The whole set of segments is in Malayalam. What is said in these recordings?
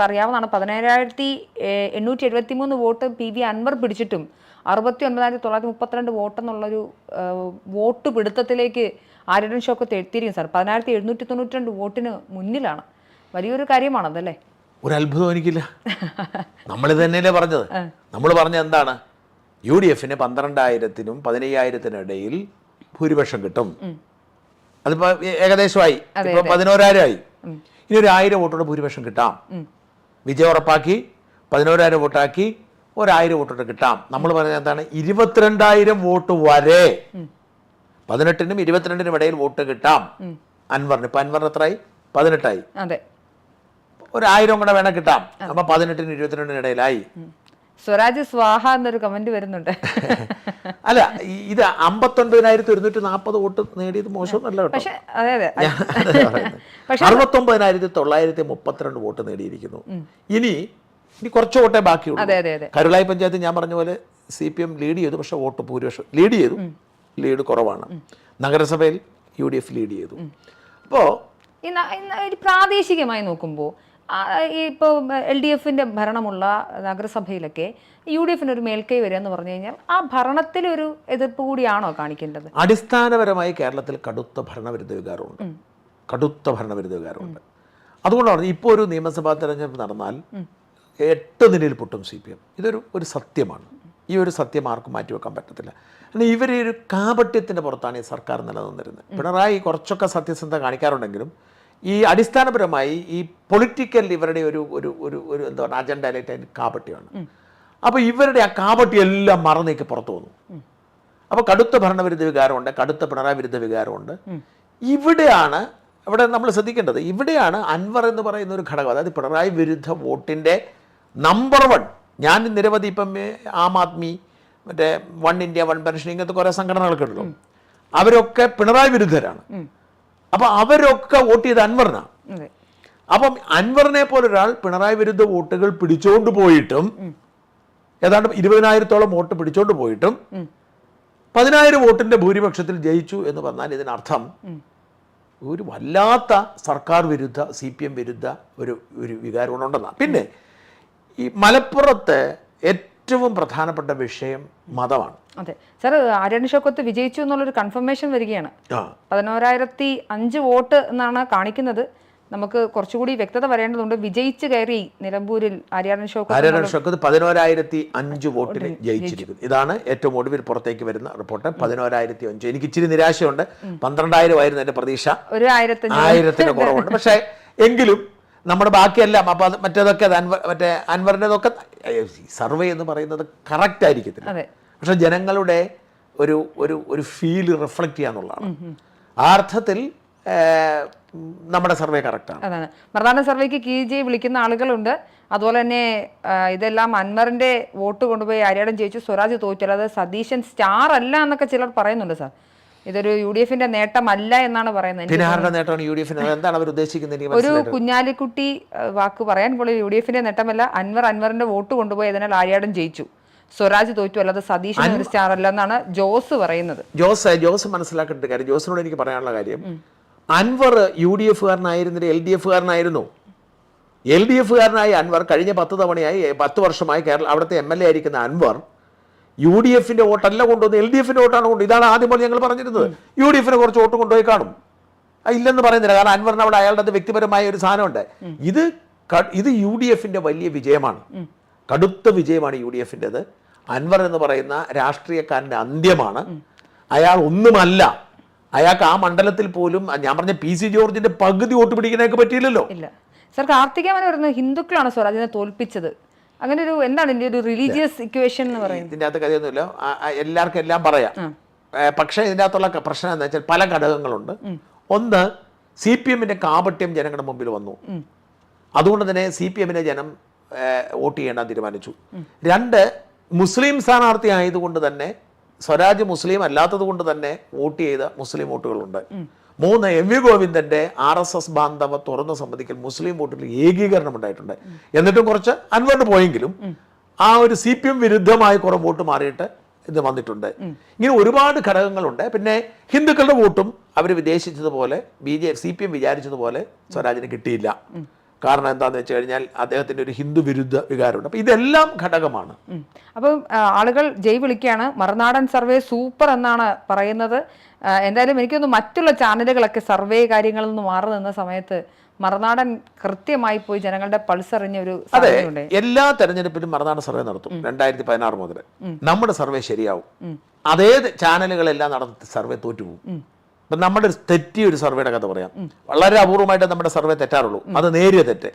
നമുക്ക് അറിയാവുന്നതാണ് പതിനേഴായിരത്തി എണ്ണൂറ്റി എഴുപത്തി മൂന്ന് വോട്ട് പി വി അൻവർ പിടിച്ചിട്ടും അറുപത്തി ഒൻപതിനായിരത്തി തൊള്ളായിരത്തി മുപ്പത്തിരണ്ട് വോട്ട് എന്നുള്ളൊരു ആ, വോട്ട് പിടുത്തത്തിലേക്ക് ആര്യടൻ ഷോക്ക് എത്തിയിരിക്കും സാർ. പതിനായിരത്തി എഴുന്നൂറ്റി തൊണ്ണൂറ്റി രണ്ട് വോട്ടിന് മുന്നിലാണ്. വലിയൊരു കാര്യമാണതല്ലേ? ഒരു അത്ഭുതം എനിക്കില്ല. നമ്മൾ തന്നെയല്ലേ പറഞ്ഞത്. നമ്മൾ പറഞ്ഞത് എന്താണ്? യു ഡി എഫിന് പന്ത്രണ്ടായിരത്തിനും പതിനയ്യായിരത്തിനും ഇടയിൽ ഭൂരിപക്ഷം കിട്ടും. അതിപ്പോ ഏകദേശമായി. ഇപ്പൊ പതിനോരായിരം ആയി. ഇനി ഒരു ആയിരം വോട്ടോടെ ഭൂരിപക്ഷം കിട്ടാം. വിജയം ഉറപ്പാക്കി പതിനോരായിരം വോട്ടാക്കി ഒരായിരം വോട്ടോട്ട് കിട്ടാം. നമ്മൾ പറഞ്ഞ എന്താണ്? ഇരുപത്തിരണ്ടായിരം വോട്ട് വരെ പതിനെട്ടിനും ഇരുപത്തിരണ്ടിനും ഇടയിൽ വോട്ട് കിട്ടാം. അൻവറിന്. ഇപ്പൊ അൻവറിന് എത്രയായി? പതിനെട്ടായി. ഒരായിരം കൂടെ വേണം കിട്ടാം. അപ്പൊ പതിനെട്ടിനും ഇരുപത്തിരണ്ടിനും ഇടയിലായി. സ്വരാജ് സ്വാഹ എന്നൊരു കമന്റ് വരുന്നുണ്ട്. അല്ല ഇത് അമ്പത്തൊൻപതിനായിരത്തി ഒരുന്നൂറ്റി നാൽപ്പത് വോട്ട് നേടിയത് മോശമൊന്നല്ല പക്ഷെ അതെ അതെ. അറുപത്തൊമ്പതിനായിരത്തി തൊള്ളായിരത്തി മുപ്പത്തിരണ്ട് വോട്ട് നേടിയിരിക്കുന്നു. ഇനി ഇനി കുറച്ച് വോട്ടേ ബാക്കിയുള്ളൂ. അതെ അതെ അതെ. കരുളായി പഞ്ചായത്ത് ഞാൻ പറഞ്ഞ പോലെ സി പി എം ലീഡ് ചെയ്തു പക്ഷെ വോട്ട് ഭൂരിപക്ഷം ലീഡ് ചെയ്തു. ലീഡ് കുറവാണ്. നഗരസഭയിൽ യു ഡി എഫ് ലീഡ് ചെയ്തു. അപ്പോൾ പ്രാദേശികമായി നോക്കുമ്പോൾ ഇപ്പോൾ എൽ ഡി എഫിന്റെ ഭരണമുള്ള നഗരസഭയിലൊക്കെ യു ഡി എഫിന് ഒരു മേൽക്കൈ വരിക എന്ന് പറഞ്ഞു കഴിഞ്ഞാൽ ആ ഭരണത്തിലൊരു എതിർപ്പ് കൂടിയാണോ കാണിക്കേണ്ടത്? അടിസ്ഥാനപരമായി കേരളത്തിൽ കടുത്ത ഭരണവിരുദ്ധ വികാരമുണ്ട്. കടുത്ത ഭരണവിരുദ്ധ വികാരമുണ്ട്. അതുകൊണ്ടാണ് ഇപ്പോൾ ഒരു നിയമസഭാ തെരഞ്ഞെടുപ്പ് നടന്നാൽ എട്ട് നിലയിൽ പൊട്ടും സി പി എം. ഇതൊരു ഒരു സത്യമാണ്. ഈ ഒരു സത്യം ആർക്കും മാറ്റിവെക്കാൻ പറ്റത്തില്ല. കാരണം ഇവർ ഒരു കാപട്യത്തിന്റെ പുറത്താണ് ഈ സർക്കാർ നിലനിന്നിരുന്നത്. പിണറായി കുറച്ചൊക്കെ സത്യസന്ധത കാണിക്കാറുണ്ടെങ്കിലും ഈ അടിസ്ഥാനപരമായി ഈ പൊളിറ്റിക്കൽ ഇവരുടെ ഒരു ഒരു ഒരു ഒരു എന്താ പറയുക അജണ്ടയിലായിട്ട് അതിന് കാപട്യമാണ് അപ്പോൾ ഇവരുടെ ആ കാപട്യം എല്ലാം മറന്നേക്ക് പുറത്തു വന്നു. അപ്പോൾ കടുത്ത ഭരണവിരുദ്ധ വികാരമുണ്ട് കടുത്ത പിണറായി വിരുദ്ധ വികാരമുണ്ട്. ഇവിടെയാണ് ഇവിടെ നമ്മൾ ശ്രദ്ധിക്കേണ്ടത് ഇവിടെയാണ് അൻവർ എന്ന് പറയുന്ന ഒരു ഘടകം അതായത് പിണറായി വിരുദ്ധ വോട്ടിന്റെ നമ്പർ വൺ ഞാൻ നിരവധി ഇപ്പം ആം ആദ്മി മറ്റേ വൺ ഇന്ത്യ വൺ പെൻഷൻ ഇങ്ങനത്തെ കുറേ സംഘടനകളൊക്കെ ഉണ്ടല്ലോ. അവരൊക്കെ പിണറായി വിരുദ്ധരാണ്. അപ്പോൾ അവരൊക്കെ വോട്ട് ചെയ്ത് അൻവറിനാണ് അപ്പം അൻവറിനെ പോലെ ഒരാൾ പിണറായി വിരുദ്ധ വോട്ടുകൾ പിടിച്ചോണ്ട് പോയിട്ടും ഏതാണ്ട് ഇരുപതിനായിരത്തോളം വോട്ട് പിടിച്ചോണ്ട് പോയിട്ടും പതിനായിരം വോട്ടിന്റെ ഭൂരിപക്ഷത്തിൽ ജയിച്ചു എന്ന് പറഞ്ഞാൽ ഇതിനർത്ഥം ഒരു വല്ലാത്ത സർക്കാർ വിരുദ്ധ സി പി എം വിരുദ്ധ ഒരു ഒരു വികാരം ഉണ്ടെന്നാണ് പിന്നെ ഈ മലപ്പുറത്ത് ഏറ്റവും പ്രധാനപ്പെട്ട വിഷയം മതമാണ്. അതെ. സാർ ആര്യൻ ഷോക്കത്ത് വിജയിച്ചു എന്നുള്ളൊരു കൺഫർമേഷൻ വരികയാണ്. പതിനോരായിരത്തി അഞ്ച് വോട്ട് എന്നാണ് കാണിക്കുന്നത്. നമുക്ക് കുറച്ചുകൂടി വ്യക്തത വരേണ്ടതുണ്ട്. വിജയിച്ചു കയറി നിലമ്പൂരിൽ ആര്യാടൻ ഷോക്കത്ത് ആര്യൻ ഷോക്കത്ത് പതിനോരായിരത്തി അഞ്ച് വോട്ടിന് ജയിച്ചിരിക്കുന്നു. ഇതാണ് ഏറ്റവും ഒടുവിൽ പുറത്തേക്ക് വരുന്ന റിപ്പോർട്ട്. പതിനോരായിരത്തി അഞ്ച്. എനിക്ക് ഇച്ചിരി നിരാശയുണ്ട്. പന്ത്രണ്ടായിരം ആയിരുന്നു എന്റെ പ്രതീക്ഷ. ഒരു ആയിരത്തിന് കുറവുണ്ട്. പക്ഷേ എങ്കിലും നമ്മുടെ ബാക്കിയെല്ലാം അപ്പോൾ അത് മറ്റേതൊക്കെ അത് അൻവർ മറ്റേ അൻവറിന്റെതൊക്കെ സർവേ എന്ന് പറയുന്നത് കറക്റ്റ് ആയിരിക്കത്തില്ല. പക്ഷെ ജനങ്ങളുടെ ഒരു ഒരു ഒരു ഫീൽ റിഫ്ലക്റ്റ് ചെയ്യാന്നുള്ളതാണ് ആ അർത്ഥത്തിൽ നമ്മുടെ സർവേ കറക്റ്റാണ് അതാണ്. മർദാന സർവേക്ക് കീ ജെ വിളിക്കുന്ന ആളുകളുണ്ട്. അതുപോലെ തന്നെ ഇതെല്ലാം അൻവറിന്റെ വോട്ട് കൊണ്ടുപോയി ആര്യാടൻ ജയിച്ചു. സ്വരാജ് തോറ്റല്ലാതെ സതീശൻ സ്റ്റാർ അല്ല എന്നൊക്കെ ചിലർ പറയുന്നുണ്ട് സാർ. ഇതൊരു യു ഡി എഫിന്റെ നേട്ടമല്ല എന്നാണ് പറയുന്നത്. എനിക്ക് പിന്നെ ആരുടെ നേട്ടമാണ് യു ഡി എഫിന് എന്താണ് അവർ ഉദ്ദേശിക്കുന്നത് ഒരു കുഞ്ഞാലിക്കുട്ടി വാക്ക് പറയാൻ പോലെ യു ഡി എഫിന്റെ നേട്ടമല്ല. അൻവർ അൻവറിന്റെ വോട്ട് കൊണ്ടുപോയി അതിനാൽ ആര്യാടൻ ജയിച്ചു. സ്വരാജ് തോറ്റു അല്ലാതെ സതീഷ് ഒരു സ്റ്റാർ ജോസ് പറയുന്നത്. ജോസ് ജോസ് മനസ്സിലാക്കേണ്ട കാര്യം ജോസിനോട് എനിക്ക് പറയാനുള്ള കാര്യം അൻവർ യു ഡി എഫുകാരനായിരുന്നില്ല എൽ ഡി എഫുകാരനായിരുന്നു എൽ ഡി എഫുകാരനായ അൻവർ കഴിഞ്ഞ പത്ത് തവണയായി പത്ത് വർഷമായി കേരള അവിടുത്തെ എം എൽ എ ആയിരിക്കുന്ന അൻവർ യു ഡി എഫിന്റെ വോട്ടല്ല കൊണ്ടുവന്ന് എൽ ഡി എഫിന്റെ വോട്ടാണ് കൊണ്ട് ഇതാണ് ആദ്യം പോലെ ഞങ്ങൾ പറഞ്ഞിരുന്നത്. യു ഡി എഫിന് കുറച്ച് വോട്ട് കൊണ്ടുപോയി കാണും. ഇല്ലെന്ന് പറയുന്നില്ല. കാരണം അൻവറിന് അവിടെ അയാളുടെ അത് വ്യക്തിപരമായ ഒരു സാധനമുണ്ട്. ഇത് ഇത് യു ഡി എഫിന്റെ വലിയ വിജയമാണ്. കടുത്ത വിജയമാണ് യു ഡി എഫിന്റെത് അൻവർ എന്ന് പറയുന്ന രാഷ്ട്രീയക്കാരന്റെ അന്ത്യമാണ്. അയാൾ ഒന്നുമല്ല. അയാൾക്ക് ആ മണ്ഡലത്തിൽ പോലും ഞാൻ പറഞ്ഞ പി സി ജോർജിന്റെ പകുതി വോട്ട് പിടിക്കാനൊക്കെ പറ്റിയില്ലല്ലോ. സർ സാർ കാർത്തികേയൻ പറയുന്നത് ഹിന്ദുക്കളാണ് സ്വരാജിനെ തോൽപ്പിച്ചത്. അങ്ങനെ ഒരു എന്താണ് ഇതിന്റെ ഒരു റിലീജിയസ് ഇക്വേഷൻ എന്ന് പറയുന്നത്? ഇതിന്റെ അകത്ത് ആ എല്ലാവർക്കും എല്ലാം പറയാം. പക്ഷേ ഇതിന്റെ അകത്തുള്ള പ്രശ്നം എന്താ വെച്ചാൽ പല ഘടകങ്ങളുണ്ട്. ഒന്ന് സി പി എമ്മിന്റെ കാപട്യം ജനങ്ങളുടെ മുമ്പിൽ വന്നു. അതുകൊണ്ട് തന്നെ സി പി എമ്മിനെ ജനം വോട്ട് ചെയ്യേണ്ടാൻ തീരുമാനിച്ചു. രണ്ട് മുസ്ലിം സ്ഥാനാർത്ഥി ആയതുകൊണ്ട് തന്നെ സ്വരാജ് മുസ്ലിം അല്ലാത്തത് കൊണ്ട് തന്നെ വോട്ട് ചെയ്ത മുസ്ലിം വോട്ടുകളുണ്ട്. മൂന്ന് എം വി ഗോവിന്ദന്റെ ആർ എസ് എസ് ബാന്ധവ തുറന്ന സമ്മതിക്കൽ മുസ്ലിം വോട്ടിൽ ഏകീകരണം ഉണ്ടായിട്ടുണ്ട്. എന്നിട്ടും കുറച്ച് അൻവറിന് പോയെങ്കിലും ആ ഒരു സി പി എം വിരുദ്ധമായ കുറെ വോട്ട് മാറിയിട്ട് ഇത് വന്നിട്ടുണ്ട്. ഇങ്ങനെ ഒരുപാട് ഘടകങ്ങളുണ്ട്. പിന്നെ ഹിന്ദുക്കളുടെ വോട്ടും അവർ വിദേശിച്ചതുപോലെ B J C P M വിചാരിച്ചതുപോലെ സ്വരാജിന് കിട്ടിയില്ല. കാരണം എന്താണെന്ന് വെച്ച് കഴിഞ്ഞാൽ അദ്ദേഹത്തിന്റെ ഒരു ഹിന്ദു വിരുദ്ധ വികാരമുണ്ട്. അപ്പോൾ ഇതെല്ലാം ഘടകമാണ്. അപ്പോൾ അപ്പം ആളുകൾ ജയ് വിളിക്കുകയാണ്. മറുനാടൻ സർവേ സൂപ്പർ എന്നാണ് പറയുന്നത്. എന്തായാലും എനിക്കൊന്ന് മറ്റുള്ള ചാനലുകളൊക്കെ സർവേ കാര്യങ്ങളിൽ നിന്ന് മാറി നിന്ന സമയത്ത് മറുനാടൻ കൃത്യമായി പോയി ജനങ്ങളുടെ പൾസ് അറിഞ്ഞ ഒരു അതെ എല്ലാ തെരഞ്ഞെടുപ്പിലും മറുനാടൻ സർവേ നടത്തും രണ്ടായിരത്തി പതിനാറ് മുതൽ നമ്മുടെ സർവേ ശരിയാവും. അതേ ചാനലുകളെല്ലാം നടത്തി സർവേ തോറ്റുപോകും. ഇപ്പം നമ്മുടെ ഒരു തെറ്റിയ ഒരു സർവേയുടെ കഥ പറയാം. വളരെ അപൂർവമായിട്ട് നമ്മുടെ സർവേ തെറ്റാറുള്ളൂ. അത് നേരിയ തെറ്റ്.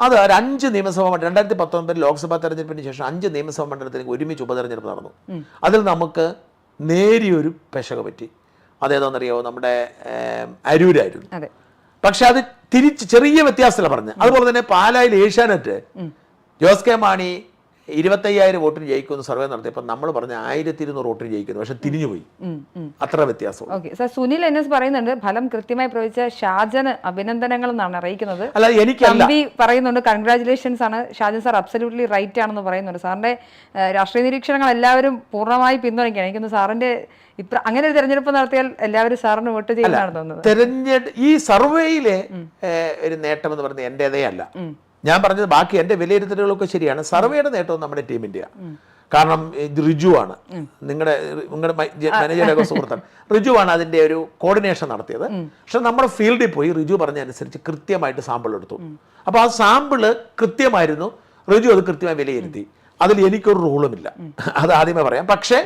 അത് ഒരു അഞ്ച് നിയമസഭാ മണ്ഡലം രണ്ടായിരത്തി പത്തൊമ്പതിൽ ലോക്സഭാ തെരഞ്ഞെടുപ്പിന് ശേഷം അഞ്ച് നിയമസഭാ മണ്ഡലത്തിലേക്ക് ഒരുമിച്ച് ഉപതെരഞ്ഞെടുപ്പ് നടന്നു. അതിൽ നമുക്ക് നേരിയൊരു പെശക പറ്റി. അതേതാണെന്നറിയാമോ നമ്മുടെ അരൂരായിരുന്നു. പക്ഷെ അത് തിരിച്ച് ചെറിയ വ്യത്യാസത്തിലാണ് പറഞ്ഞത് അതുപോലെ തന്നെ പാലായിൽ ഏഷ്യാനെറ്റ് ജോസ് കെ മാണി ഇരുപത്തയ്യായിരം വോട്ടിന് ജയിക്കുമെന്ന് സർവേ നടത്തിയപ്പോൾ നമ്മൾ പറഞ്ഞ ആയിരത്തി ഇരുന്നൂറ് വോട്ടിന് ജയിക്കുന്നു പക്ഷെ തിരിഞ്ഞുപോയി. അത്ര വ്യത്യാസം okay. Sir Sunil N S പറയുന്നുണ്ട് ഫലം കൃത്യമായി പ്രവചിച്ച ഷാജന് അഭിനന്ദനങ്ങൾ എന്നാണ് അറിയിക്കുന്നത്. അല്ല എനിക്ക് പറയുന്നുണ്ട് കൺഗ്രാചുലേഷൻസ് ആണ്. ഷാജൻ സാർ അബ്സല്യൂട്ട്ലി റൈറ്റ് ആണെന്ന് പറയുന്നുണ്ട്. സാറിന്റെ രാഷ്ട്രീയ നിരീക്ഷണങ്ങൾ എല്ലാവരും പൂർണമായി പിന്തുണയ്ക്കുകയാണ്. എനിക്കൊന്ന് സാറിന്റെ ഇപ്പൊ അങ്ങനെ ഒരു തെരഞ്ഞെടുപ്പ് നടത്തിയാൽ എല്ലാവരും സാറിന് വോട്ട് ചെയ്യുന്നതാണ് തോന്നുന്നത്. തെരഞ്ഞെടുപ്പ് ഈ സർവേയിലെ ഒരു നേട്ടം എന്ന് പറയുന്നത് എന്റേതേ അല്ല. ഞാൻ പറഞ്ഞത് ബാക്കി എന്റെ വിലയിരുത്തലുകളൊക്കെ ശരിയാണ്. സർവേയുടെ നേട്ടവും നമ്മുടെ ടീമിന്റെയാണ് കാരണം റിജു ആണ്. നിങ്ങളുടെ നിങ്ങളുടെ മാനേജറൊക്കെ സുഹൃത്താണ് റിജു ആണ് അതിന്റെ ഒരു കോർഡിനേഷൻ നടത്തിയത്. പക്ഷെ നമ്മുടെ ഫീൽഡിൽ പോയി റിജു പറഞ്ഞതനുസരിച്ച് കൃത്യമായിട്ട് സാമ്പിൾ എടുത്തു. അപ്പോൾ ആ സാമ്പിൾ കൃത്യമായിരുന്നു. റിജു അത് കൃത്യമായി വിലയിരുത്തി. അതിൽ എനിക്കൊരു റൂളുമില്ല അത് ആദ്യമേ പറയാം. പക്ഷേ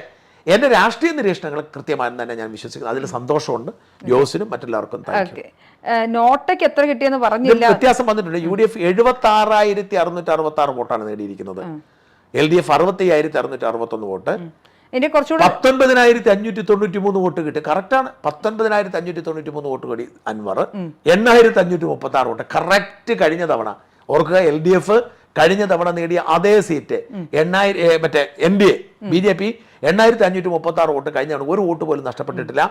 എന്റെ രാഷ്ട്രീയ നിരീക്ഷണങ്ങൾ കൃത്യമായെന്ന് തന്നെ ഞാൻ വിശ്വസിക്കുന്നു. അതിൽ സന്തോഷമുണ്ട്. ജോസിനും മറ്റെല്ലാവർക്കും നോട്ടയ്ക്ക് എത്ര കിട്ടിയെന്ന് പറഞ്ഞില്ല. വ്യത്യാസം വന്നിട്ടുണ്ട്. യു ഡി എഫ് എഴുപത്തി ആറായിരത്തി അറുന്നൂറ്റി അറുപത്തി ആറ് വോട്ടാണ് നേടിയിരിക്കുന്നത്. എൽ ഡി എഫ് അറുപത്തി അയ്യായിരത്തി അറുന്നൂറ്റി അറുപത്തൊന്ന് വോട്ട്. എന്റെ കുറച്ചുകൂടി പത്തൊൻപതിനായിരത്തി അഞ്ഞൂറ്റി തൊണ്ണൂറ്റി മൂന്ന് വോട്ട് കിട്ടി. കറക്റ്റാണ് പത്തൊൻപതിനായിരത്തി അഞ്ഞൂറ്റി തൊണ്ണൂറ്റി മൂന്ന് വോട്ട് കൂടി അൻവർ. എണ്ണായിരത്തി അഞ്ഞൂറ്റി മുപ്പത്തി ആറ് വോട്ട്. കറക്റ്റ് കഴിഞ്ഞ തവണ. ഓർക്കുക എൽ ഡി എഫ് കഴിഞ്ഞ തവണ നേടിയ അതേ സീറ്റ് എണ്ണായിരം മറ്റേ N D A B J P എണ്ണായിരത്തി അഞ്ഞൂറ്റി മുപ്പത്തി ആറ് വോട്ട് കഴിഞ്ഞ തവണ ഒരു വോട്ട് പോലും നഷ്ടപ്പെട്ടിട്ടില്ല.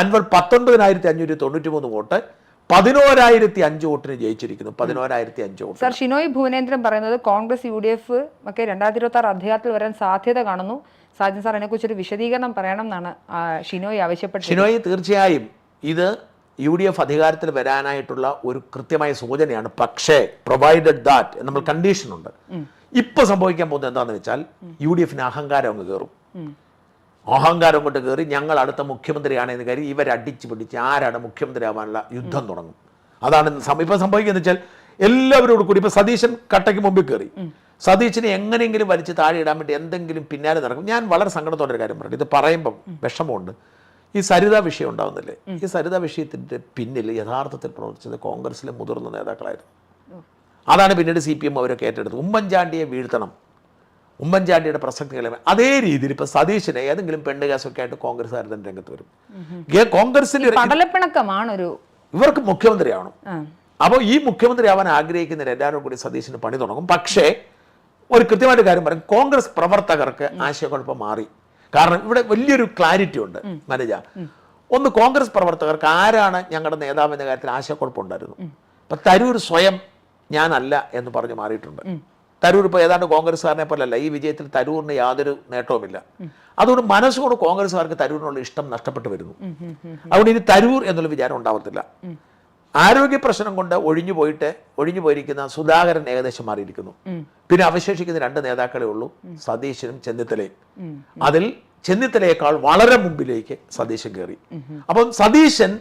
അൻവർ പത്തൊൻപതിനായിരത്തി അഞ്ഞൂറ്റി തൊണ്ണൂറ്റി മൂന്ന് വോട്ട് പതിനോരായിരത്തി അഞ്ച് വോട്ടിന് ജയിച്ചിരിക്കുന്നു. പതിനോരായിരത്തി അഞ്ച് വോട്ട്. സാർ ഷിനോയ് ഭുവനേന്ദ്രൻ പറയുന്നത് കോൺഗ്രസ് യു ഡി എഫ് ഒക്കെ രണ്ടായിരത്തി ഇരുപത്തി ആറ് അധികാരത്തിൽ വരാൻ സാധ്യത കാണുന്നു. സാജൻ സാർ അതിനെക്കുറിച്ചൊരു വിശദീകരണം പറയണം എന്നാണ് ഷിനോയ് ആവശ്യപ്പെട്ടത് ഷിനോയ് തീർച്ചയായും ഇത് യു ഡി എഫ് അധികാരത്തിൽ വരാനായിട്ടുള്ള ഒരു കൃത്യമായ സൂചനയാണ്. പക്ഷേ പ്രൊവൈഡഡ് ദാറ്റ് നമ്മൾ കണ്ടീഷൻ ഉണ്ട്. ഇപ്പൊ സംഭവിക്കാൻ പോകുന്നത് എന്താണെന്ന് വെച്ചാൽ യു ഡി എഫിന് അഹങ്കാരം അങ്ങ് കയറും അഹങ്കാരം കൊണ്ട് കയറി ഞങ്ങൾ അടുത്ത മുഖ്യമന്ത്രിയാണ് എന്ന് കരുതി ഇവരടിച്ചു പിടിച്ച് ആരാണ് മുഖ്യമന്ത്രി ആവാനുള്ള യുദ്ധം തുടങ്ങും. അതാണ് ഇപ്പം ഇപ്പൊ സംഭവിക്കുന്നത് വെച്ചാൽ എല്ലാവരോടും കൂടി ഇപ്പൊ സതീശൻ കട്ടയ്ക്ക് മുമ്പിൽ കയറി സതീശനെ എങ്ങനെയെങ്കിലും വലിച്ച് താഴെ ഇടാൻ വേണ്ടി എന്തെങ്കിലും പിന്നാലെ നടക്കും. ഞാൻ വളരെ സങ്കടത്തോടെ ഒരു കാര്യം പറഞ്ഞു ഇത് പറയുമ്പം വിഷമമുണ്ട്. ഈ സരിത വിഷയം ഉണ്ടാവുന്നില്ലേ? ഈ സരിത വിഷയത്തിന്റെ പിന്നിൽ യഥാർത്ഥത്തിൽ പ്രവർത്തിച്ചത് കോൺഗ്രസിലെ മുതിർന്ന നേതാക്കളായിരുന്നു. അതാണ് പിന്നീട് സി പി എം അവരൊക്കെ ഏറ്റെടുത്തത്. ഉമ്മൻചാണ്ടിയെ വീഴ്ത്തണം. ഉമ്മൻചാണ്ടിയുടെ പ്രസക്തികളെ അതേ രീതിയിൽ ഇപ്പൊ സതീശനെ ഏതെങ്കിലും പെണ്ണ് കേസൊക്കെ ആയിട്ട് കോൺഗ്രസ്സുകാർ തന്നെ രംഗത്ത് വരും. കോൺഗ്രസിൽ കോൺഗ്രസിന്റെ ഒരു- ഇവർക്ക് മുഖ്യമന്ത്രിയാവണം. അപ്പോൾ ഈ മുഖ്യമന്ത്രി ആവാൻ ആഗ്രഹിക്കുന്നവർ എല്ലാവരും കൂടി സതീശന് പണി തുടങ്ങും. പക്ഷേ ഒരു കൃത്യമായിട്ട് കാര്യം പറയും. കോൺഗ്രസ് പ്രവർത്തകർക്ക് ആശയക്കുഴപ്പം മാറി. കാരണം ഇവിടെ വലിയൊരു ക്ലാരിറ്റി ഉണ്ട് മനജ. ഒന്ന് കോൺഗ്രസ് പ്രവർത്തകർക്ക് ആരാണ് ഞങ്ങളുടെ നേതാവ് എന്ന കാര്യത്തിൽ ആശയക്കുഴപ്പമുണ്ടായിരുന്നു. അപ്പം തരൂർ സ്വയം ഞാനല്ല എന്ന് പറഞ്ഞ് മാറിയിട്ടുണ്ട്. തരൂർ ഇപ്പോൾ ഏതാണ്ട് കോൺഗ്രസ്സുകാരനെ പോലല്ല ഈ വിജയത്തിൽ തരൂറിന് യാതൊരു നേട്ടവുമില്ല. അതുകൊണ്ട് മനസ്സുകൊണ്ട് കോൺഗ്രസ്സുകാർക്ക് തരൂരിനുള്ള ഇഷ്ടം നഷ്ടപ്പെട്ടു വരുന്നു. അതുകൊണ്ട് ഇനി തരൂർ എന്നുള്ള വിചാരം ഉണ്ടാവത്തില്ല. ആരോഗ്യ പ്രശ്നം കൊണ്ട് ഒഴിഞ്ഞു പോയിട്ട് ഒഴിഞ്ഞു പോയിരിക്കുന്ന സുധാകരൻ ഏകദേശം മാറിയിരിക്കുന്നു. പിന്നെ അവശേഷിക്കുന്ന രണ്ട് നേതാക്കളെ ഉള്ളൂ സതീശനും ചെന്നിത്തലയും. അതിൽ ചെന്നിത്തലയേക്കാൾ വളരെ മുമ്പിലേക്ക് സതീശൻ കയറി അപ്പം സതീശൻ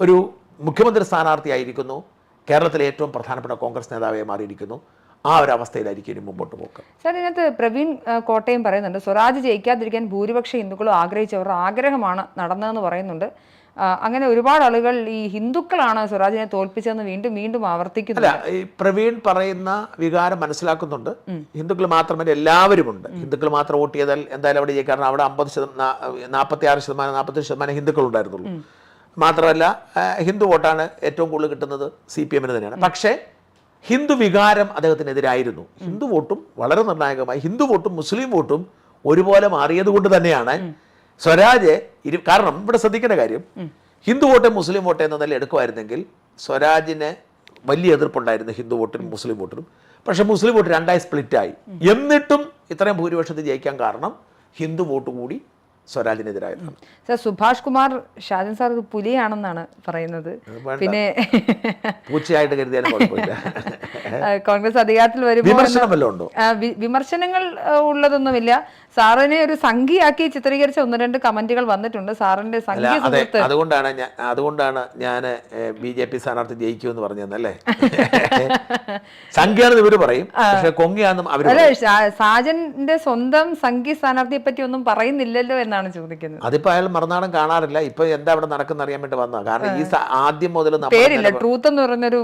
ഒരു മുഖ്യമന്ത്രി സ്ഥാനാർത്ഥിയായിരിക്കുന്നു. കേരളത്തിലെ ഏറ്റവും പ്രധാനപ്പെട്ട കോൺഗ്രസ് നേതാവായി മാറിയിരിക്കുന്നു. ആ ഒരു അവസ്ഥയിലായിരിക്കും ഇനി മുമ്പോട്ട് പോക്ക്. സാർ ഇതിനകത്ത് പ്രവീൺ കോട്ടയം പറയുന്നുണ്ട് സ്വരാജ് ജയിക്കാതിരിക്കാൻ ഭൂരിപക്ഷ ഹിന്ദുക്കളും ആഗ്രഹിച്ചവരുടെ ആഗ്രഹമാണ് നടന്നതെന്ന് പറയുന്നുണ്ട്. അങ്ങനെ ഒരുപാട് ആളുകൾ ഈ ഹിന്ദുക്കളാണ് സ്വരാജിനെ തോൽപ്പിച്ചതെന്ന് വീണ്ടും വീണ്ടും ആവർത്തിക്കുന്നു അല്ല ഈ പ്രവീൺ പറയുന്ന വികാരം മനസ്സിലാക്കുന്നുണ്ട്. ഹിന്ദുക്കൾ മാത്രമല്ല എല്ലാവരും ഉണ്ട് ഹിന്ദുക്കൾ മാത്രം വോട്ട് ചെയ്താൽ എന്തായാലും അവിടെ ജയിക്കും. കാരണം അവിടെ അമ്പത് ശതമാനം നാൽപ്പത്തി ആറ് ശതമാനം നാൽപ്പത്തി ശതമാനം ഹിന്ദുക്കൾ ഉണ്ടായിരുന്നുള്ളൂ. മാത്രമല്ല ഹിന്ദു വോട്ടാണ് ഏറ്റവും കൂടുതൽ കിട്ടുന്നത് സി പി എമ്മിന് തന്നെയാണ്. പക്ഷേ ഹിന്ദു വികാരം അദ്ദേഹത്തിനെതിരായിരുന്നു. ഹിന്ദു വോട്ടും വളരെ നിർണായകമായി ഹിന്ദു വോട്ടും മുസ്ലിം വോട്ടും ഒരുപോലെ മാറിയത് കൊണ്ട് തന്നെയാണ് സ്വരാജ് ഇരു കാരണം ഇവിടെ ശ്രദ്ധിക്കേണ്ട കാര്യം ഹിന്ദു വോട്ട് മുസ്ലിം വോട്ട് എന്ന നില എടുക്കുമായിരുന്നെങ്കിൽ സ്വരാജിന് വലിയ എതിർപ്പുണ്ടായിരുന്നു ഹിന്ദു വോട്ടിനും മുസ്ലിം വോട്ടിനും. പക്ഷേ മുസ്ലിം വോട്ട് രണ്ടായി സ്പ്ലിറ്റായി. എന്നിട്ടും ഇത്രയും ഭൂരിപക്ഷത്തിൽ ജയിക്കാൻ കാരണം ഹിന്ദു വോട്ട് കൂടി സ്വരാജിനെതിരായിരുന്നു. സാർ സുഭാഷ് കുമാർ ഷാജൻ സാർ പുലിയാണെന്നാണ് പറയുന്നത്. പിന്നെ പൂച്ചയായിട്ട് കരുതിയാലും കുഴപ്പമില്ല. കോൺഗ്രസ് അധികാരത്തിൽ വരുമ്പോൾ ഉണ്ടോ? വിമർശനങ്ങൾ ഉള്ളതൊന്നുമില്ല. സാറിനെ ഒരു സംഘിയാക്കി ചിത്രീകരിച്ച ഒന്ന് രണ്ട് കമന്റുകൾ വന്നിട്ടുണ്ട്. സാറിന്റെ അതുകൊണ്ടാണ് അതുകൊണ്ടാണ് ഞാൻ ബി ജെ പി സ്ഥാനാർത്ഥി ജയിക്കൂ എന്ന് പറഞ്ഞല്ലേ സംഖ്യയാണെന്ന് ഇവർ പറയും പക്ഷെ കൊങ്ങിയാണെന്നും അവർ സാജന്റെ സ്വന്തം സംഘി സ്ഥാനാർത്ഥിയെ പറ്റി ഒന്നും പറയുന്നില്ലല്ലോ എന്നാണ് ചോദിക്കുന്നത്. അതിപ്പോ അയാൾ മറുനാടൻ കാണാറില്ല. ഇപ്പൊ എന്താ അവിടെ നടക്കുന്ന അറിയാൻ വേണ്ടി വന്നതാ. കാരണം ഈ ആദ്യം മുതൽ പേരില്ല ട്രൂത്ത് എന്ന് പറയുന്നൊരു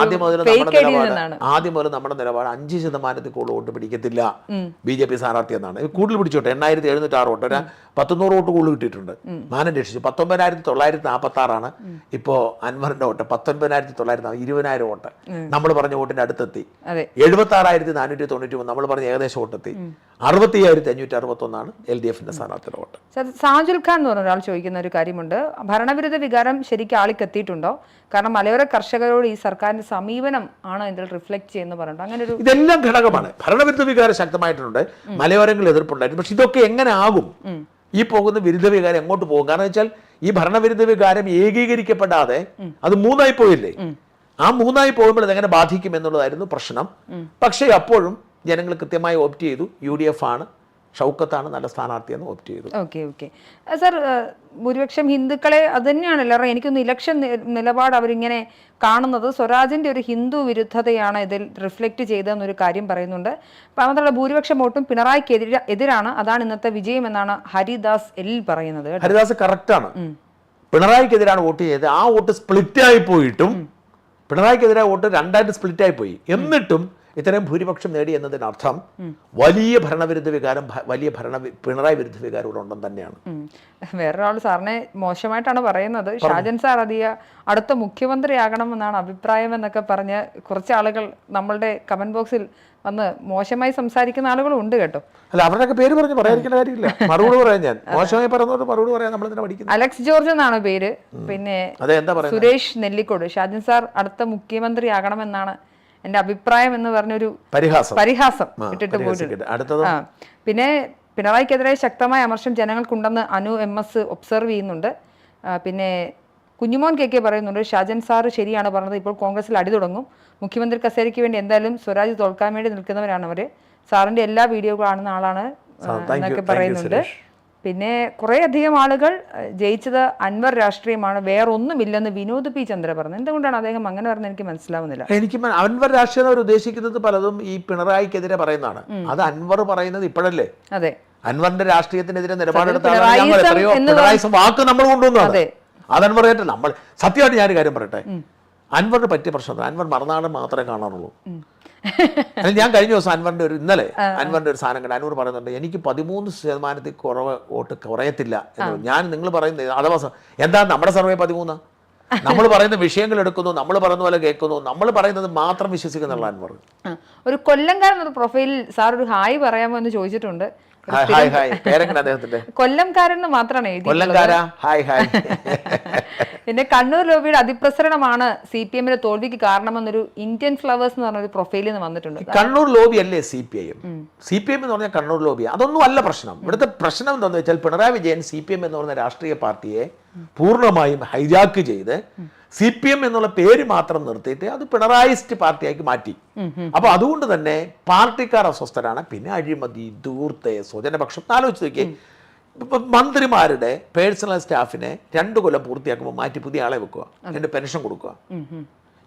ആദ്യം മുതൽ നമ്മുടെ നിലപാട് ആദ്യം മുതൽ നമ്മുടെ നിലപാട് അഞ്ച് ശതമാനത്തിൽ കൂടുതൽ വോട്ട് പിടിക്കത്തില്ല ബി ജെ പി സ്ഥാനാർത്ഥി എന്നാണ്. കൂടുതൽ പിടിച്ചോട്ടെ? എണ്ണായിരത്തി എഴുന്നൂറ്റി ആറ് വോട്ട്. ഒരു പത്തുനൂറ് വോട്ട് കൂടുതൽ കിട്ടിയിട്ടുണ്ട്. മാനം രക്ഷിച്ചു. പത്തൊമ്പതിനായിരത്തി തൊള്ളായിരത്തി നാൽപ്പത്തി ആറാണ് ഇപ്പോ അൻവറിന്റെ വോട്ട്. പത്തൊൻപതിനായിരത്തി തൊള്ളായിരത്തി ഇരുപതിനായിരം വോട്ട്. നമ്മൾ പറഞ്ഞ വോട്ടിന് അടുത്തെത്തി. എഴുപത്തി ആറായിരത്തി നാനൂറ്റി തൊണ്ണൂറ്റി മൂന്ന് നമ്മൾ പറഞ്ഞ ഏകദേശം വോട്ടെത്തി. അറുപത്തി അയ്യായിരത്തി അഞ്ഞൂറ്റി അറുപത്തി ഒന്നാണ് എൽ ഡി എഫിന്റെ സ്ഥാനാർത്ഥിയുടെ വോട്ട്. സാജുൽ ഖാൻ എന്ന് പറഞ്ഞ ഒരാൾ ചോദിക്കുന്ന ഒരു കാര്യമുണ്ട്. ഭരണവിരുദ്ധ വികാരം ശരിക്കും ആളിക്കെത്തിയിട്ടുണ്ടോ കാരണം മലയോര കർഷകരോട് ഈ സർക്കാരിന്റെ സമീപനം ആണ് ഇതിൽ റിഫ്ലക്ട് ചെയ്യുന്നത് പറഞ്ഞിട്ടുണ്ട് അങ്ങനെ ഒരു ഇതെല്ലാം ഘടകമാണ്. ഭരണവിരുദ്ധ വികാരം ശക്തമായിട്ടുണ്ട്. മലയോരങ്ങളിൽ എതിർപ്പുണ്ടായിരുന്നു. പക്ഷെ ഇതൊക്കെ എങ്ങനെ ആകും? ഈ പോകുന്ന വിരുദ്ധ വികാരം എങ്ങോട്ട് പോകും? കാരണം വെച്ചാൽ ഈ ഭരണവിരുദ്ധ വികാരം ഏകീകരിക്കപ്പെടാതെ അത് മൂന്നായി പോയില്ലേ? ആ മൂന്നായി പോകുമ്പോൾ എങ്ങനെ ബാധിക്കും എന്നുള്ളതായിരുന്നു പ്രശ്നം. പക്ഷേ അപ്പോഴും ജനങ്ങൾ കൃത്യമായി ഓപ്റ്റ് ചെയ്തു. യു ഡി എഫ് ആണ്. ഷൗക്കത്താണ് നല്ല സ്ഥാനാർത്ഥി എന്ന് ഓപ്റ്റ് ചെയ്തു. Okay okay. സർ ഭൂരിപക്ഷം ഹിന്ദുക്കളെ അത് തന്നെയാണല്ലോ എനിക്കൊന്ന് ഇലക്ഷൻ നിലപാട് അവരിങ്ങനെ കാണുന്നത് സ്വരാജിന്റെ ഒരു ഹിന്ദു വിരുദ്ധതയാണ് ഇതിൽ റിഫ്ലക്റ്റ് ചെയ്തതെന്നൊരു കാര്യം പറയുന്നുണ്ട്. മാത്രമല്ല ഭൂരിപക്ഷം വോട്ടും പിണറായിക്ക് എതിര എതിരാണ്. അതാണ് ഇന്നത്തെ വിജയം എന്നാണ് ഹരിദാസ് എൽ പറയുന്നത്. ഹരിദാസ് കറക്റ്റാണ്. പിണറായിക്കെതിരാണ് വോട്ട് ചെയ്തത്. ആ വോട്ട് സ്പ്ലിറ്റ് ആയി പോയിട്ടും പിണറായിക്കെതിരായ വോട്ട് രണ്ടായിട്ട് സ്പ്ലിറ്റ് ആയി പോയി എന്നിട്ടും ഇത്രയും ഭൂരിപക്ഷം നേടി എന്നതിനർത്ഥം വലിയ ഭരണവിരുദ്ധ വികാരം വലിയ ഭരണ പിണറായി വിരുദ്ധ വികാരം ഇവിടെ ഉണ്ടെന്ന് തന്നെയാണ്. വേറൊരാൾ സാറിനെ മോശമായിട്ടാണ് പറയുന്നത്. ഷാജൻ സാർ അധിക അടുത്ത മുഖ്യമന്ത്രിയാകണം എന്നാണ് അഭിപ്രായം എന്നൊക്കെ പറഞ്ഞ് കുറച്ച് ആളുകൾ നമ്മളുടെ കമന്റ് ബോക്സിൽ വന്ന് മോശമായി സംസാരിക്കുന്ന ആളുകളും ഉണ്ട് കേട്ടോ. അല്ല അവരുടെ പേര് പറഞ്ഞ് പറയാതിരിക്കുന്ന കാര്യമില്ല. മറുപടി പറയാൻ ഞാൻ. മോശമായി പറയുന്നത് മറുപടി പറയാൻ നമ്മൾ തന്നെ പഠിക്കുന്നത് അലക്സ് ജോർജ് എന്നാണ് പേര്. പിന്നെ സുരേഷ് നെല്ലിക്കോട്. ഷാജൻ സാർ അടുത്ത മുഖ്യമന്ത്രിയാകണമെന്നാണ് എന്റെ അഭിപ്രായം എന്ന് പറഞ്ഞൊരു പരിഹാസം. പരിഹാസം ഇട്ടിട്ട് പോയിട്ടുണ്ട്. പിന്നെ പിണറായിക്കെതിരെ ശക്തമായ അമർഷം ജനങ്ങൾക്കുണ്ടെന്ന് അനു എം എസ് ഒബ്സർവ് ചെയ്യുന്നുണ്ട്. പിന്നെ കുഞ്ഞുമോൻ കെ കെ പറയുന്നുണ്ട് ഷാജൻ സാറ് ശരിയാണ് പറഞ്ഞത് ഇപ്പോൾ കോൺഗ്രസിൽ അടി തുടങ്ങും. മുഖ്യമന്ത്രി കസേരയ്ക്ക് വേണ്ടി എന്തായാലും സ്വരാജ് തോൽക്കാൻ വേണ്ടി നിൽക്കുന്നവരാണ് അവർ സാറിന്റെ എല്ലാ വീഡിയോ കാണുന്ന ആളാണ് എന്നൊക്കെ പറയുന്നുണ്ട്. പിന്നെ കുറേ അധികം ആളുകൾ ജയിച്ചത് അൻവർ രാഷ്ട്രീയമാണ് വേറൊന്നുമില്ലെന്ന് വിനോദ് പി ചന്ദ്ര പറഞ്ഞു. എന്തുകൊണ്ടാണ് അദ്ദേഹം അങ്ങനെ പറഞ്ഞത് എനിക്ക് മനസ്സിലാവുന്നില്ല? എനിക്ക് അൻവർ രാഷ്ട്രീയം അവർ ഉദ്ദേശിക്കുന്നത് പലതും ഈ പിണറായിക്കെതിരെ പറയുന്നതാണ്. അത് അൻവർ പറയുന്നത് ഇപ്പോഴല്ലേ? അതെ. അൻവറിന്റെ രാഷ്ട്രീയത്തിനെതിരെ നിലപാടെടുത്ത വാക്ക് നമ്മൾ കൊണ്ടുവന്നത്. അതെ. അത് അൻവർ ഏറ്റല്ല നമ്മൾ സത്യമായിട്ട് ഞാനൊരു കാര്യം പറയട്ടെ. അൻവറിന് പറ്റിയ പ്രശ്നം അൻവർ മറുനാട് മാത്രമേ കാണാറുള്ളൂ. ഞാൻ കഴിഞ്ഞ ദിവസം അൻവറിന്റെ ഒരു ഇന്നലെ അൻവറിന്റെ ഒരു സാധനം കണ്ട് അൻവർ പറയുന്നുണ്ട് എനിക്ക് പതിമൂന്ന് ശതമാനത്തിൽ കുറവ് വോട്ട് കുറയത്തില്ല എന്ന്. ഞാൻ നിങ്ങൾ പറയുന്നത് അഥവാ എന്താ നമ്മുടെ സർവേ പതിമൂന്ന്? നമ്മൾ പറയുന്ന വിഷയങ്ങൾ എടുക്കുന്നു നമ്മൾ പറയുന്ന പോലെ കേൾക്കുന്നു നമ്മൾ പറയുന്നത് മാത്രം വിശ്വസിക്കുന്നുള്ള അൻവർ. ഒരു കൊല്ലംകാരൻ ഒരു പ്രൊഫൈലിൽ സാർ ഒരു ഹായ് പറയാമോ എന്ന് ചോദിച്ചിട്ടുണ്ട്. ഹായ് ഹായ് പേരെങ്ങനെ അദ്ദേഹത്തിന്റെ? എന്ന് മാത്രമാണ് എഴുതി കൊല്ലംകാരാ? ഹായ് ഹായ് പിന്നെ കണ്ണൂർ ലോബിയുടെ അതിപ്രസരണമാണ് സി പി എമ്മിന്റെ തോൽവിക്ക് കാരണമെന്നൊരു ഇന്ത്യൻ ഫ്ലവേഴ്സ് എന്ന് പറഞ്ഞ ഒരു പ്രൊഫൈലിൽ നിന്ന് വന്നിട്ടുണ്ട് കണ്ണൂർ ലോബി അല്ലേ C P I M C P M എന്ന് പറഞ്ഞാൽ കണ്ണൂർ ലോബി. അതൊന്നും അല്ല പ്രശ്നം. ഇവിടുത്തെ പ്രശ്നം എന്താണെന്ന് വെച്ചാൽ Pinarayi Vijayan C P M എന്ന് പറഞ്ഞ രാഷ്ട്രീയ പാർട്ടിയെ പൂർണമായും ഹൈജാക്ക് ചെയ്ത് സി പി എം എന്നുള്ള പേര് മാത്രം നിർത്തിയിട്ട് അത് പിണറായിസ്റ്റ് പാർട്ടിയാക്കി മാറ്റി. അപ്പൊ അതുകൊണ്ട് തന്നെ പാർട്ടിക്കാർ അസ്വസ്ഥരാണ്. പിന്നെ അഴിമതി ദൂർത്തെ സ്വജനപക്ഷം. ആലോചിച്ച് നോക്കിയേ. മന്ത്രിമാരുടെ പേഴ്സണൽ സ്റ്റാഫിനെ രണ്ട് കൊല്ലം പൂർത്തിയാക്കുമ്പോൾ മാറ്റി പുതിയ ആളെ വെക്കുക. അതിന്റെ പെൻഷൻ കൊടുക്കുക.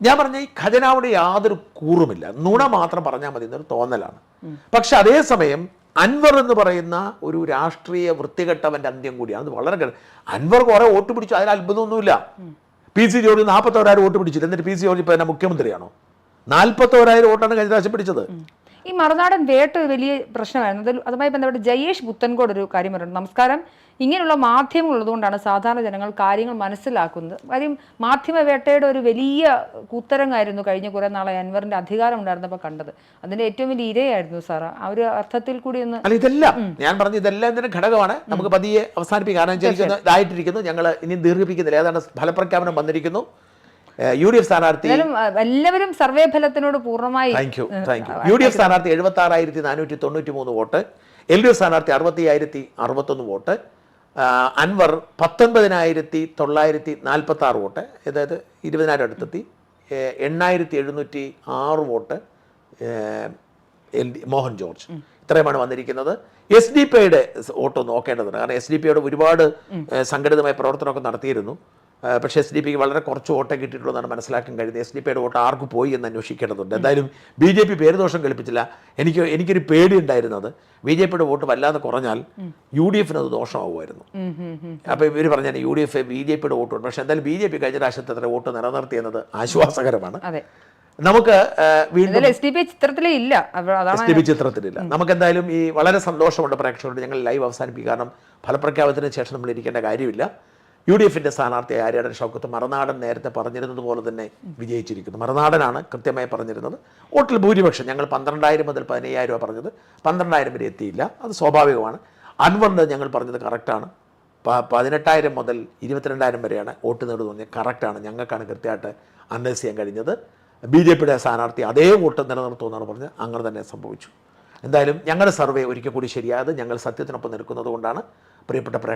ഞാൻ പറഞ്ഞ ഈ ഖജനാവിടെ യാതൊരു കൂറുമില്ല. നുണ മാത്രം പറഞ്ഞാൽ മതി എന്നൊരു തോന്നലാണ്. പക്ഷെ അതേസമയം അൻവർ എന്ന് പറയുന്ന ഒരു രാഷ്ട്രീയ വൃത്തികെട്ടവന്റെ അന്ത്യം കൂടിയാണ്. അത് വളരെ അൻവർ കുറെ വോട്ട് പിടിച്ചു. അതിൽ അത്ഭുതമൊന്നുമില്ല. പി സി ജോർജ് നാൽപ്പത്തോരായിരം വോട്ട് പിടിച്ചില്ല. എന്നിട്ട് പി സി ജോർജ് ഇപ്പൊ എന്നെ മുഖ്യമന്ത്രിയാണോ? നാൽപ്പത്തോരായിരം വോട്ടാണ് കഴിഞ്ഞ പ്രാവശ്യം പിടിച്ചത്. ഈ മറുനാടൻ വേട്ട വലിയ പ്രശ്നമായിരുന്നു. അതുമായി ബന്ധപ്പെട്ട് ജയേഷ് പുത്തൻകോട് ഒരു കാര്യം പറഞ്ഞു. നമസ്കാരം. ഇങ്ങനെയുള്ള മാധ്യമങ്ങൾ ഉള്ളതുകൊണ്ടാണ് സാധാരണ ജനങ്ങൾ കാര്യങ്ങൾ മനസ്സിലാക്കുന്നത്. കാര്യം മാധ്യമ വേട്ടയുടെ ഒരു വലിയ കൂത്തരങ്ങായിരുന്നു കഴിഞ്ഞ കുറെ നാളെ അൻവറിന്റെ അധികാരം ഉണ്ടായിരുന്നപ്പോൾ കണ്ടത്. അതിന്റെ ഏറ്റവും വലിയ ഇരയായിരുന്നു സാർ ആ ഒരു അർത്ഥത്തിൽ കൂടി ഒന്ന് അല്ല ഇതെല്ലാം ഞാൻ പറഞ്ഞ ഇതെല്ലാം ഇതിന്റെ ഘടകമാണ്. നമുക്ക് പതിയെ അവസാനിപ്പിക്കാം. കാരണം വെച്ചിരിക്കുന്നു ഇതായിട്ടിരിക്കുന്നു. ഞങ്ങൾ ഇനി ദീർഘിപ്പിക്കുന്നില്ല. ഏതാണ്ട് ഫലപ്രഖ്യാപനം വന്നിരിക്കുന്നു? യു ഡി എഫ് സ്ഥാനാർത്ഥി എല്ലാവരും സർവേ ഫലത്തിനോട് പൂർണമായി thank you thank you U D F സ്ഥാനാർത്ഥി എഴുപത്തി ആറായിരത്തി നാനൂറ്റി തൊണ്ണൂറ്റി മൂന്ന് വോട്ട്. എൽ ഡി എഫ് സ്ഥാനാർത്ഥി അറുപത്തി ആയിരത്തി അറുപത്തൊന്ന് വോട്ട്. അൻവർ പത്തൊൻപതിനായിരത്തി തൊള്ളായിരത്തി നാൽപ്പത്തി ആറ് വോട്ട് അതായത് ഇരുപതിനായിരം അടുത്തെത്തി. എണ്ണായിരത്തി എഴുന്നൂറ്റി ആറ് vote L D Mohan George. ഇത്രയുമാണ് വന്നിരിക്കുന്നത്. എസ് ഡി പിയുടെ വോട്ട് നോക്കേണ്ടതുണ്ട്. കാരണം എസ് ഡി പിയുടെ ഒരുപാട് സംഘടിതമായ പ്രവർത്തനമൊക്കെ നടത്തിയിരുന്നു. പക്ഷേ എസ് ഡി പിക്ക് വളരെ കുറച്ച് വോട്ടേ കിട്ടിയിട്ടുള്ളൂ എന്നാണ് മനസ്സിലാക്കാൻ കഴിയുന്നത്. എസ് ഡി പിയുടെ വോട്ട് ആർക്ക് പോയി എന്ന് അന്വേഷിക്കേണ്ടതുണ്ട്. എന്തായാലും ബി ജെ പി പേരുദോഷം കളിപ്പിച്ചില്ല എനിക്ക് എനിക്കൊരു പേടി ഉണ്ടായിരുന്നത് ബി ജെ പിയുടെ വോട്ട് വല്ലാതെ കുറഞ്ഞാൽ യു ഡി എഫിന് അത് ദോഷമാവുമായിരുന്നു. അപ്പോൾ ഇവർ പറഞ്ഞാൽ U D F B J പിയുടെ വോട്ട് പക്ഷേ എന്തായാലും ബി ജെ പി കഴിഞ്ഞ പ്രാവശ്യത്തെ അത്ര വോട്ട് നിലനിർത്തിയെന്നത് ആശ്വാസകരമാണ്. നമുക്ക് വീണ്ടും എന്തായാലും എസ് ഡി എസ് പി ചിത്രത്തിലില്ല. നമുക്ക് എന്തായാലും ഈ വളരെ സന്തോഷമുണ്ട് പ്രേക്ഷകരോട് ഞങ്ങൾ ലൈവ് അവസാനിപ്പിക്കും. കാരണം ഫലപ്രഖ്യാപനത്തിന് ശേഷം നമ്മൾ ഇരിക്കേണ്ട കാര്യമില്ല. യു ഡി എഫിന്റെ സ്ഥാനാർത്ഥി ആര്യാടൻ ഷൗക്കത്ത് മറുനാടൻ നേരത്തെ പറഞ്ഞിരുന്നത് പോലെ തന്നെ വിജയിച്ചിരിക്കുന്നു. മറുനാടനാണ് കൃത്യമായി പറഞ്ഞിരുന്നത്. വോട്ടിൽ ഭൂരിപക്ഷം ഞങ്ങൾ പന്ത്രണ്ടായിരം മുതൽ പതിനയ്യായിരം രൂപ പറഞ്ഞത്. പന്ത്രണ്ടായിരം വരെ എത്തിയില്ല. അത് സ്വാഭാവികമാണ്. അൻവറിന്റെ ഞങ്ങൾ പറഞ്ഞത് കറക്റ്റാണ്. പതിനെട്ടായിരം മുതൽ ഇരുപത്തിരണ്ടായിരം വരെയാണ് വോട്ട് നേടുന്നത് പറഞ്ഞത് കറക്റ്റാണ്. ഞങ്ങൾക്കാണ് കൃത്യമായിട്ട് അനലൈസ് ചെയ്യാൻ കഴിഞ്ഞത്. ബി ജെ പിയുടെ സ്ഥാനാർത്ഥി അതേ വോട്ട് നിലനിർത്തുമെന്നാണ് പറഞ്ഞത്. അങ്ങനെ തന്നെ സംഭവിച്ചു. എന്തായാലും ഞങ്ങളുടെ സർവേ ഒരിക്കൽ കൂടി ശരിയായത് ഞങ്ങൾ സത്യത്തിനൊപ്പം നിൽക്കുന്നത് കൊണ്ടാണ് പ്രിയപ്പെട്ട പ്രേ